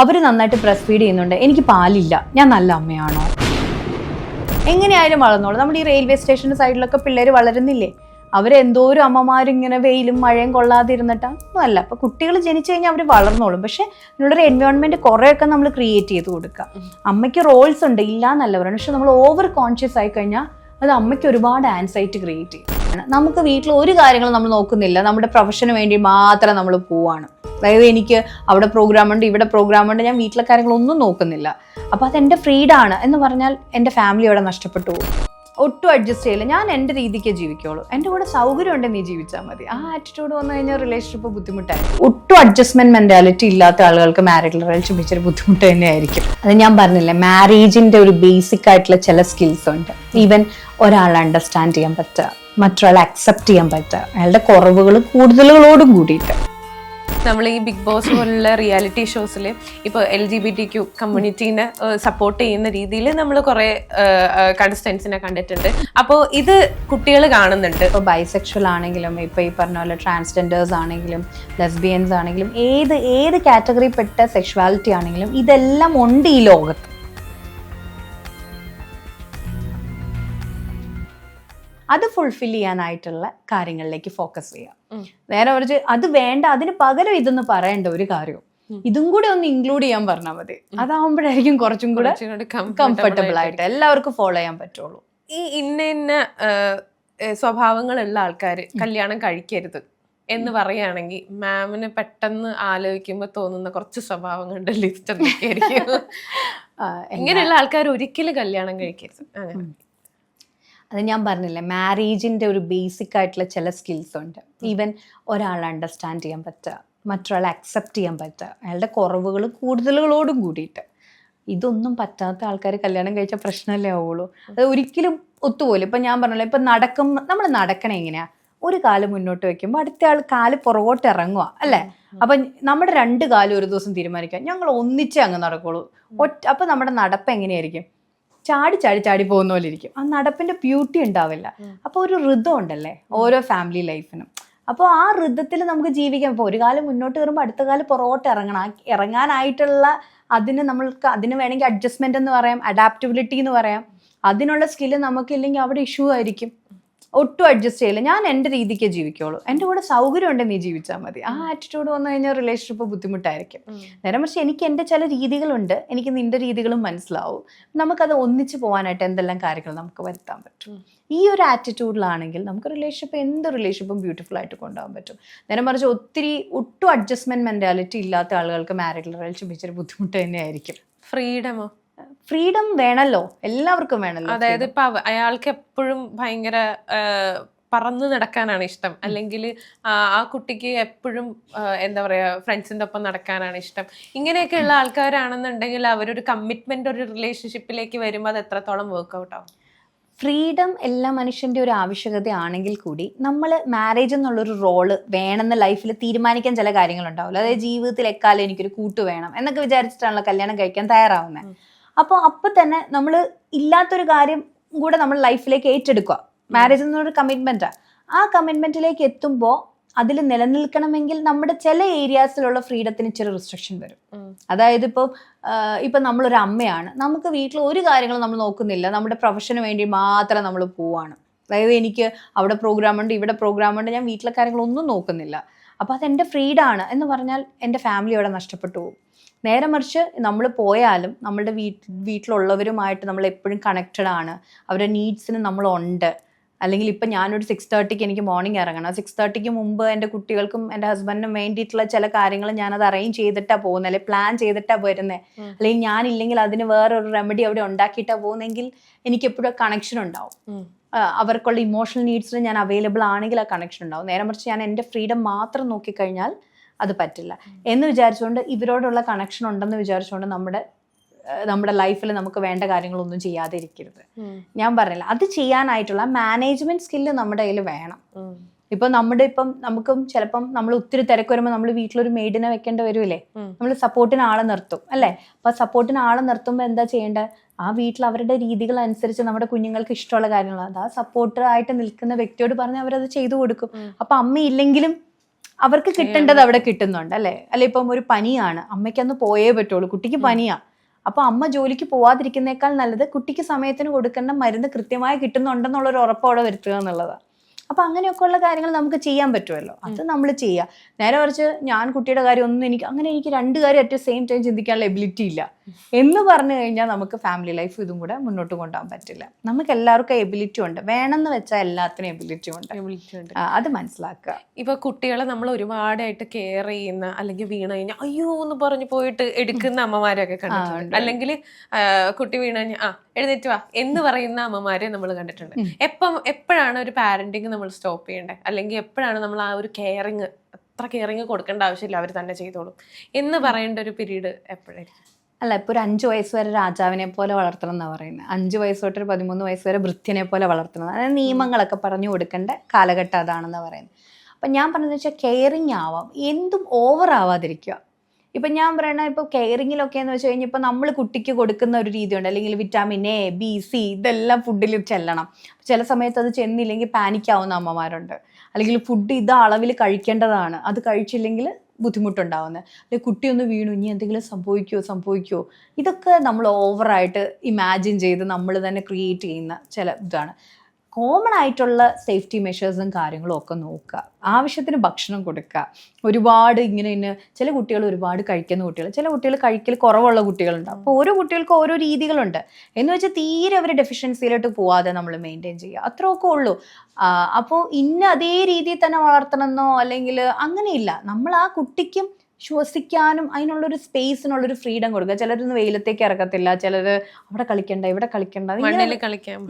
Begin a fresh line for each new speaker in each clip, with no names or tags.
അവർ നന്നായിട്ട് press feed ചെയ്യുന്നുണ്ട്. എനിക്ക് പാലില്ല. ഞാൻ നല്ല അമ്മയാണോ? എങ്ങനെയായാലും വളർന്നോളൂ. നമ്മുടെ ഈ റെയിൽവേ സ്റ്റേഷന്റെ സൈഡിലൊക്കെ പിള്ളേർ വളരുന്നില്ലേ? അവരെന്തോരം അമ്മമാരിങ്ങനെ വെയിലും മഴയും കൊള്ളാതിരുന്നിട്ടാ? അല്ല അപ്പം കുട്ടികൾ ജനിച്ചു കഴിഞ്ഞാൽ അവർ വളർന്നോളും. പക്ഷേ അതിനുള്ളൊരു എൻവയോൺമെന്റ് കുറേയൊക്കെ നമ്മൾ ക്രിയേറ്റ് ചെയ്ത് കൊടുക്കുക. അമ്മയ്ക്ക് റോൾസ് ഉണ്ട്. ഇല്ല എന്നല്ല പറയുന്നത്. പക്ഷെ നമ്മൾ ഓവർ കോൺഷ്യസ് ആയി കഴിഞ്ഞാൽ അത് അമ്മയ്ക്ക് ഒരുപാട് ആൻസൈറ്റി ക്രിയേറ്റ് ചെയ്യും. നമുക്ക് വീട്ടിൽ ഒരു കാര്യങ്ങളും നമ്മൾ നോക്കുന്നില്ല. നമ്മുടെ പ്രൊഫഷന് വേണ്ടി മാത്രം നമ്മൾ പോവാണ്. അതായത് എനിക്ക് അവിടെ പ്രോഗ്രാം ഉണ്ട് ഇവിടെ പ്രോഗ്രാം ഉണ്ട് ഞാൻ വീട്ടിലെ കാര്യങ്ങളൊന്നും നോക്കുന്നില്ല. അപ്പോൾ അതെന്റെ ഫ്രീഡാണ് എന്ന് പറഞ്ഞാൽ എന്റെ ഫാമിലി അവിടെ നഷ്ടപ്പെട്ടു പോകും. ഒട്ടും അഡ്ജസ്റ്റ് ചെയ്യില്ല. ഞാൻ എന്റെ രീതിക്ക് ജീവിക്കുള്ളൂ. എന്റെ കൂടെ സൗകര്യം ഉണ്ടെങ്കിൽ നീ ജീവിച്ചാൽ മതി. ആ ആറ്റിറ്റ്യൂഡ് വന്നു കഴിഞ്ഞാൽ റിലേഷൻഷിപ്പ് ബുദ്ധിമുട്ടായി ഒട്ടും അഡ്ജസ്റ്റ്മെന്റ് മെന്റാലിറ്റി ഇല്ലാത്ത ആളുകൾക്ക് മാരിഡ് റിലേഷൻഷിപ്പ് ഇച്ചിരി ബുദ്ധിമുട്ട് തന്നെയായിരിക്കും. അത് ഞാൻ പറഞ്ഞില്ലേ മാരേജിന്റെ ഒരു ബേസിക് ആയിട്ടുള്ള ചില സ്കിൽസ് ഉണ്ട്. ഈവൻ ഒരാളെ അണ്ടർസ്റ്റാൻഡ് ചെയ്യാൻ പറ്റുക മറ്റൊരാളെ അക്സെപ്റ്റ് ചെയ്യാൻ പറ്റുക അയാളുടെ കുറവുകൾ കൂടുതലുകളോടും കൂടിയിട്ട്.
നമ്മൾ ഈ ബിഗ് ബോസ് പോലുള്ള റിയാലിറ്റി ഷോസിൽ ഇപ്പോൾ L G B T Q കമ്മ്യൂണിറ്റീനെ support ചെയ്യുന്ന രീതിയിൽ നമ്മൾ കുറേ കണ്ടസ്റ്റൻസിനെ കണ്ടിട്ടുണ്ട്. അപ്പോൾ ഇത് കുട്ടികൾ കാണുന്നുണ്ട്.
ഇപ്പോൾ ബൈസെക്ഷൽ ആണെങ്കിലും ഇപ്പോൾ ഈ പറഞ്ഞ പോലെ ട്രാൻസ്ജെൻഡേഴ്സ് ആണെങ്കിലും ലെസ്ബിയൻസ് ആണെങ്കിലും ഏത് ഏത് കാറ്റഗറിപ്പെട്ട സെക്ഷുവാലിറ്റി ആണെങ്കിലും ഇതെല്ലാം ഉണ്ട് ഈ ലോകത്ത്. അത് ഫുൾഫിൽ ചെയ്യാനായിട്ടുള്ള കാര്യങ്ങളിലേക്ക് ഫോക്കസ് ചെയ്യാം. നേരെ മറിച്ച് അത് വേണ്ട അതിന് പകരം ഇതെന്ന് പറയേണ്ട ഒരു കാര്യവും. ഇതും കൂടെ ഒന്ന് ഇൻക്ലൂഡ് ചെയ്യാൻ പറഞ്ഞാൽ മതി. അതാവുമ്പോഴായിരിക്കും കുറച്ചും കൂടെ കംഫർട്ടബിൾ ആയിട്ട്. എല്ലാവർക്കും ഫോളോ ചെയ്യാൻ പറ്റുള്ളൂ.
ഈ ഇന്ന ഇന്ന സ്വഭാവങ്ങളുള്ള ആൾക്കാർ കല്യാണം കഴിക്കരുത് എന്ന് പറയുകയാണെങ്കിൽ മാമിന് പെട്ടെന്ന് ആലോചിക്കുമ്പോൾ തോന്നുന്ന കുറച്ച് സ്വഭാവങ്ങളുടെ ലിസ്റ്റ് എന്തൊക്കെയായിരിക്കും ഇങ്ങനെയുള്ള ആൾക്കാർ ഒരിക്കലും കല്യാണം കഴിക്കരുത്. അങ്ങനെ.
അത് ഞാൻ പറഞ്ഞില്ലേ മാരേജിന്റെ ഒരു ബേസിക് ആയിട്ടുള്ള ചില സ്കിൽസ് ഉണ്ട്. ഈവൻ ഒരാളെ അണ്ടർസ്റ്റാൻഡ് ചെയ്യാൻ പറ്റുക മറ്റൊരാളെ അക്സെപ്റ്റ് ചെയ്യാൻ പറ്റുക അയാളുടെ കുറവുകൾ കൂടുതലുകളോടും കൂടിയിട്ട്. ഇതൊന്നും പറ്റാത്ത ആൾക്കാർ കല്യാണം കഴിച്ച പ്രശ്നമല്ലേ ആവുള്ളൂ. അത് ഒരിക്കലും ഒത്തുപോലെ ഇപ്പം ഞാൻ പറഞ്ഞല്ലോ ഇപ്പം നടക്കും നമ്മൾ നടക്കണേ എങ്ങനെയാ? ഒരു കാൽ മുന്നോട്ട് വെക്കുമ്പോൾ അടുത്ത ആൾ കാൽ പുറകോട്ട് ഇറങ്ങുക അല്ലേ? അപ്പം നമ്മുടെ രണ്ട് കാലും ഒരു ദിവസം തീരുമാനിക്കാം ഞങ്ങൾ ഒന്നിച്ചേ അങ്ങ് നടക്കുള്ളൂ. ഒറ്റ അപ്പം നമ്മുടെ നടപ്പ് എങ്ങനെയായിരിക്കും? ചാടി ചാടി ചാടി പോകുന്ന പോലെ ഇരിക്കും. ആ നടപ്പിന്റെ ബ്യൂട്ടി ഉണ്ടാവില്ല. അപ്പോൾ ഒരു ഋതം ഉണ്ടല്ലേ? ഓരോ ഫാമിലി ലൈഫിനും അപ്പോൾ ആ ഋതത്തിൽ നമുക്ക് ജീവിക്കാം. ഇപ്പോൾ ഒരു കാലം മുന്നോട്ട് കയറുമ്പോൾ അടുത്ത കാലം പുറകോട്ട് ഇറങ്ങണം. ഇറങ്ങാനായിട്ടുള്ള അതിന് നമ്മൾക്ക് അതിന് വേണമെങ്കിൽ അഡ്ജസ്റ്റ്മെന്റ് എന്ന് പറയാം അഡാപ്റ്റബിലിറ്റി എന്ന് പറയാം. അതിനുള്ള സ്കില്ല് നമുക്കില്ലെങ്കിൽ അവിടെ ഇഷ്യൂ ആയിരിക്കും. ഒട്ടും അഡ്ജസ്റ്റ് ചെയ്യില്ല. ഞാൻ എന്റെ രീതിക്ക് ജീവിക്കുള്ളൂ. എന്റെ കൂടെ സൗകര്യം ഉണ്ടെങ്കിൽ നീ ജീവിച്ചാൽ മതി. ആ ആറ്റിറ്റ്യൂഡ് വന്നു കഴിഞ്ഞാൽ റിലേഷൻഷിപ്പ് ബുദ്ധിമുട്ടായിരിക്കും. നേരെ മറിച്ച് എനിക്ക് എന്റെ ചില രീതികളുണ്ട്. എനിക്ക് നിന്റെ രീതികളും മനസ്സിലാവും. നമുക്കത് ഒന്നിച്ചു പോകാനായിട്ട് എന്തെല്ലാം കാര്യങ്ങൾ നമുക്ക് വരുത്താൻ പറ്റും. ഈ ഒരു ആറ്റിറ്റ്യൂഡിലാണെങ്കിൽ നമുക്ക് റിലേഷൻഷിപ്പ് എന്ത് റിലേഷൻഷിപ്പും ബ്യൂട്ടിഫുൾ ആയിട്ട് കൊണ്ടുപോകാൻ പറ്റും. നേരെ മറിച്ച് ഒത്തിരി ഒട്ടും അഡ്ജസ്റ്റ്മെന്റ് മെന്റാലിറ്റി ഇല്ലാത്ത ആളുകൾക്ക് മാരേജ് റിലേഷൻഷിപ്പ് ഇച്ചിരി ബുദ്ധിമുട്ട് തന്നെയായിരിക്കും.
ഫ്രീഡമോ
ഫ്രീഡം വേണമല്ലോ എല്ലാവർക്കും വേണമല്ലോ
അതായത് ഇപ്പൊ അവ- അയാൾക്ക് എപ്പോഴും ഭയങ്കര ആ, പറന്ന് നടക്കാനാണ് ഇഷ്ടം. അല്ലെങ്കിൽ ആ കുട്ടിക്ക് എപ്പോഴും എന്താ പറയുക ഫ്രണ്ട്സിന്റെ ഒപ്പം നടക്കാനാണ് ഇഷ്ടം. ഇങ്ങനെയൊക്കെ ഉള്ള ആൾക്കാരാണെന്നുണ്ടെങ്കിൽ അവരൊരു കമ്മിറ്റ്മെന്റ് ഒരു റിലേഷൻഷിപ്പിലേക്ക് വരുമ്പോൾ അത് എത്രത്തോളം വർക്ക്ഔട്ട് ആവും?
ഫ്രീഡം എല്ലാ മനുഷ്യന്റെ ഒരു ആവശ്യകതയാണെങ്കിൽ കൂടി നമ്മൾ മാരേജ് എന്നുള്ളൊരു റോൾ വേണമെന്ന് ലൈഫിൽ തീരുമാനിക്കാൻ ചില കാര്യങ്ങളുണ്ടാവില്ല. അതായത് ജീവിതത്തിൽ എക്കാലം എനിക്കൊരു കൂട്ട് വേണം എന്നൊക്കെ വിചാരിച്ചിട്ടാണല്ലോ കല്യാണം കഴിക്കാൻ തയ്യാറാവുന്നത് അപ്പോൾ അപ്പം തന്നെ നമ്മൾ ഇല്ലാത്തൊരു കാര്യം കൂടെ നമ്മൾ ലൈഫിലേക്ക് ഏറ്റെടുക്കുക. മാരേജ് എന്നൊരു കമ്മിറ്റ്മെന്റാണ് ആ. കമ്മിറ്റ്മെന്റിലേക്ക് എത്തുമ്പോൾ അതിൽ നിലനിൽക്കണമെങ്കിൽ നമ്മുടെ ചില ഏരിയാസിലുള്ള ഫ്രീഡത്തിന് ചില റിസ്ട്രിക്ഷൻ വരും. അതായത് ഇപ്പോൾ ഇപ്പം നമ്മളൊരു അമ്മയാണ്. നമുക്ക് വീട്ടിൽ ഒരു കാര്യങ്ങളും നമ്മൾ നോക്കുന്നില്ല. നമ്മുടെ പ്രൊഫഷന് വേണ്ടി മാത്രം നമ്മൾ പോവാണ്. അതായത് എനിക്ക് അവിടെ പ്രോഗ്രാം ഉണ്ട് ഇവിടെ പ്രോഗ്രാം ഉണ്ട് ഞാൻ വീട്ടിലെ കാര്യങ്ങളൊന്നും നോക്കുന്നില്ല. അപ്പോൾ അതെന്റെ ഫ്രീഡാണ് എന്ന് പറഞ്ഞാൽ എന്റെ ഫാമിലി അവിടെ നഷ്ടപ്പെട്ടു പോകും. നേരെ മറിച്ച് നമ്മൾ പോയാലും നമ്മളുടെ വീട്ടിൽ വീട്ടിലുള്ളവരുമായിട്ട് നമ്മൾ എപ്പോഴും കണക്റ്റഡ് ആണ്. അവരുടെ നീഡ്സിന് നമ്മളുണ്ട് അല്ലെങ്കിൽ ഇപ്പം ഞാനൊരു സിക്സ് തേർട്ടിക്ക് എനിക്ക് മോർണിംഗ് ഇറങ്ങണം. സിക്സ് തേർട്ടിക്ക് മുമ്പ് എന്റെ കുട്ടികൾക്കും എന്റെ ഹസ്ബൻഡിനും വേണ്ടിയിട്ടുള്ള ചില കാര്യങ്ങൾ ഞാനത് അറേഞ്ച് ചെയ്തിട്ടാണ് പോകുന്നത് അല്ലെങ്കിൽ പ്ലാൻ ചെയ്തിട്ടാണ് വരുന്നത്. അല്ലെങ്കിൽ ഞാനില്ലെങ്കിൽ അതിന് വേറൊരു റെമഡി അവിടെ ഉണ്ടാക്കിയിട്ടാണ് പോകുന്നെങ്കിൽ എനിക്ക് എപ്പോഴും കണക്ഷൻ ഉണ്ടാവും. അവർക്കുള്ള ഇമോഷണൽ നീഡ്സിന് ഞാൻ അവൈലബിൾ ആണെങ്കിൽ ആ കണക്ഷൻ ഉണ്ടാവും. നേരെ മറിച്ച് ഞാൻ എന്റെ ഫ്രീഡം മാത്രം നോക്കിക്കഴിഞ്ഞാൽ അത് പറ്റില്ല. എന്ന് വിചാരിച്ചുകൊണ്ട് ഇവരോടുള്ള കണക്ഷൻ ഉണ്ടെന്ന് വിചാരിച്ചുകൊണ്ട് നമ്മുടെ നമ്മുടെ ലൈഫിൽ നമുക്ക് വേണ്ട കാര്യങ്ങളൊന്നും ചെയ്യാതെ ഇരിക്കരുത് ഞാൻ പറഞ്ഞില്ല. അത് ചെയ്യാനായിട്ടുള്ള മാനേജ്മെന്റ് സ്കില്ല് നമ്മുടെ കയ്യിൽ വേണം. ഇപ്പൊ നമ്മുടെ ഇപ്പം നമുക്കും ചിലപ്പം നമ്മൾ ഒത്തിരി തിരക്ക് വരുമ്പോൾ നമ്മൾ വീട്ടിലൊരു മെയ്ഡിനെ വെക്കേണ്ടി വരുമല്ലേ നമ്മൾ സപ്പോർട്ടിന് ആളെ നിർത്തും അല്ലേ? അപ്പൊ സപ്പോർട്ടിന് ആളെ നിർത്തുമ്പോൾ എന്താ ചെയ്യേണ്ടത് ആ വീട്ടിൽ അവരുടെ രീതികൾ അനുസരിച്ച് നമ്മുടെ കുഞ്ഞുങ്ങൾക്ക് ഇഷ്ടമുള്ള കാര്യങ്ങളാണ് അത് ആ സപ്പോർട്ടർ ആയിട്ട് നിൽക്കുന്ന വ്യക്തിയോട് പറഞ്ഞ് അവരത് ചെയ്തു കൊടുക്കും. അപ്പൊ അമ്മ ഇല്ലെങ്കിലും അവർക്ക് കിട്ടേണ്ടത് അവിടെ കിട്ടുന്നുണ്ട് അല്ലേ? അല്ലെ ഇപ്പം ഒരു പനിയാണ് അമ്മയ്ക്കന്ന് പോയേ പറ്റുള്ളൂ കുട്ടിക്ക് പനിയാ. അപ്പൊ അമ്മ ജോലിക്ക് പോവാതിരിക്കുന്നേക്കാൾ നല്ലത് കുട്ടിക്ക് സമയത്തിന് കൊടുക്കേണ്ട മരുന്ന് കൃത്യമായി കിട്ടുന്നുണ്ടെന്നുള്ള ഒരു ഉറപ്പോടെ വരുത്തുക എന്നുള്ളതാണ് അപ്പൊ അങ്ങനെയൊക്കെയുള്ള കാര്യങ്ങൾ നമുക്ക് ചെയ്യാൻ പറ്റുമല്ലോ. അത് നമ്മൾ ചെയ്യുക. നേരെ കുറച്ച് ഞാൻ കുട്ടിയുടെ കാര്യം ഒന്നും എനിക്ക് അങ്ങനെ എനിക്ക് രണ്ട് കാര്യം അറ്റ് സെയിം ടൈം ചിന്തിക്കാനുള്ള എബിലിറ്റി ഇല്ല. എന്ന് പറഞ്ഞു കഴിഞ്ഞാൽ നമുക്ക് ഫാമിലി ലൈഫ് ഇതും കൂടെ മുന്നോട്ട് കൊണ്ടുപോകാൻ പറ്റില്ല. നമുക്ക് എല്ലാവർക്കും എബിലിറ്റി ഉണ്ട്. വേണമെന്ന് വെച്ചാൽ എല്ലാത്തിനും എബിലിറ്റി ഉണ്ട്.
എബിലിറ്റി
ഉണ്ട്. അത് മനസ്സിലാക്കുക.
ഇപ്പൊ കുട്ടികളെ നമ്മൾ ഒരുപാടായിട്ട് കെയർ ചെയ്യുന്ന അല്ലെങ്കിൽ വീണ് കഴിഞ്ഞാൽ അയ്യോ എന്ന് പറഞ്ഞു പോയിട്ട് എടുക്കുന്ന അമ്മമാരെയൊക്കെ കണ്ടിട്ടുണ്ട്. അല്ലെങ്കിൽ കുട്ടി വീണ് കഴിഞ്ഞാൽ ആ എഴുന്നേറ്റ് വാ എന്ന് പറയുന്ന അമ്മമാരെ നമ്മൾ കണ്ടിട്ടുണ്ട്. എപ്പം എപ്പോഴാണ് ഒരു പാരന്റിങ് നമ്മൾ സ്റ്റോപ്പ് ചെയ്യേണ്ടത്? അല്ലെങ്കിൽ എപ്പോഴാണ് നമ്മൾ ആ ഒരു കെയറിങ് അത്ര കെയറിങ് കൊടുക്കേണ്ട ആവശ്യമില്ല അവർ തന്നെ ചെയ്തോളും. എന്ന് പറയേണ്ട ഒരു പീരീഡ് എപ്പോഴായിരിക്കും?
അല്ല ഇപ്പൊ ഒരു അഞ്ചു വയസ്സ് വരെ രാജാവിനെ പോലെ വളർത്തണം എന്നാ പറയുന്നത് അഞ്ചു വയസ്സ് തൊട്ട് ഒരു പതിമൂന്ന് വയസ്സ് വരെ വൃത്തിനെ പോലെ വളർത്തണം. അതായത് നിയമങ്ങളൊക്കെ പറഞ്ഞു കൊടുക്കേണ്ട കാലഘട്ടം അതാണെന്ന് പറയുന്നത് അപ്പൊ ഞാൻ പറഞ്ഞതെന്ന് വെച്ചാൽ കെയറിങ് ആവാം. എന്തും ഓവർ ആവാതിരിക്കുക. ഇപ്പൊ ഞാൻ പറയണ ഇപ്പൊ കെയറിങ്ങിലൊക്കെ എന്ന് വെച്ച് കഴിഞ്ഞാൽ ഇപ്പൊ നമ്മൾ കുട്ടിക്ക് കൊടുക്കുന്ന ഒരു രീതിയുണ്ട്. അല്ലെങ്കിൽ വിറ്റാമിൻ എ ബി സി ഇതെല്ലാം ഫുഡിൽ ചെല്ലണം. ചില സമയത്ത് അത് ചെന്നില്ലെങ്കിൽ പാനിക്കാവുന്ന അമ്മമാരുണ്ട്. അല്ലെങ്കിൽ ഫുഡ് ഇത് അളവിൽ കഴിക്കേണ്ടതാണ്. അത് കഴിച്ചില്ലെങ്കിൽ ബുദ്ധിമുട്ടുണ്ടാവുന്നത് അല്ലെങ്കിൽ കുട്ടി ഒന്ന് വീണു ഇനി എന്തെങ്കിലും സംഭവിക്കുമോ സംഭവിക്കുമോ ഇതൊക്കെ നമ്മൾ ഓവറായിട്ട് ഇമാജിൻ ചെയ്ത് നമ്മൾ തന്നെ ക്രിയേറ്റ് ചെയ്യുന്ന ചില ഇതാണ്. കോമൺ ആയിട്ടുള്ള സേഫ്റ്റി മെഷേഴ്സും കാര്യങ്ങളും ഒക്കെ നോക്കുക. ആവശ്യത്തിന് ഭക്ഷണം കൊടുക്കുക. ഒരുപാട് ഇങ്ങനെ ഇന്ന് ചില കുട്ടികൾ ഒരുപാട് കഴിക്കുന്ന കുട്ടികൾ ചില കുട്ടികൾ കഴിക്കൽ കുറവുള്ള കുട്ടികളുണ്ട് അപ്പോൾ ഓരോ കുട്ടികൾക്ക് ഓരോ രീതികളുണ്ട്. എന്ന് വെച്ചാൽ തീരെ അവർ ഡെഫിഷ്യൻസിയിലോട്ട് പോവാതെ നമ്മൾ മെയിന്റെയിൻ ചെയ്യുക. അത്രയൊക്കെ ഉള്ളൂ. അപ്പോൾ ഇന്ന അതേ രീതിയിൽ തന്നെ വളർത്തണമെന്നോ അല്ലെങ്കിൽ അങ്ങനെയില്ല. നമ്മൾ ആ കുട്ടിക്കും ശ്വസിക്കാനും അതിനുള്ളൊരു സ്പേസിനുള്ളൊരു ഫ്രീഡം കൊടുക്കുക. ചിലരൊന്നും വെയിലത്തേക്ക് ഇറക്കത്തില്ല ചിലർ അവിടെ കളിക്കണ്ട ഇവിടെ കളിക്കണ്ട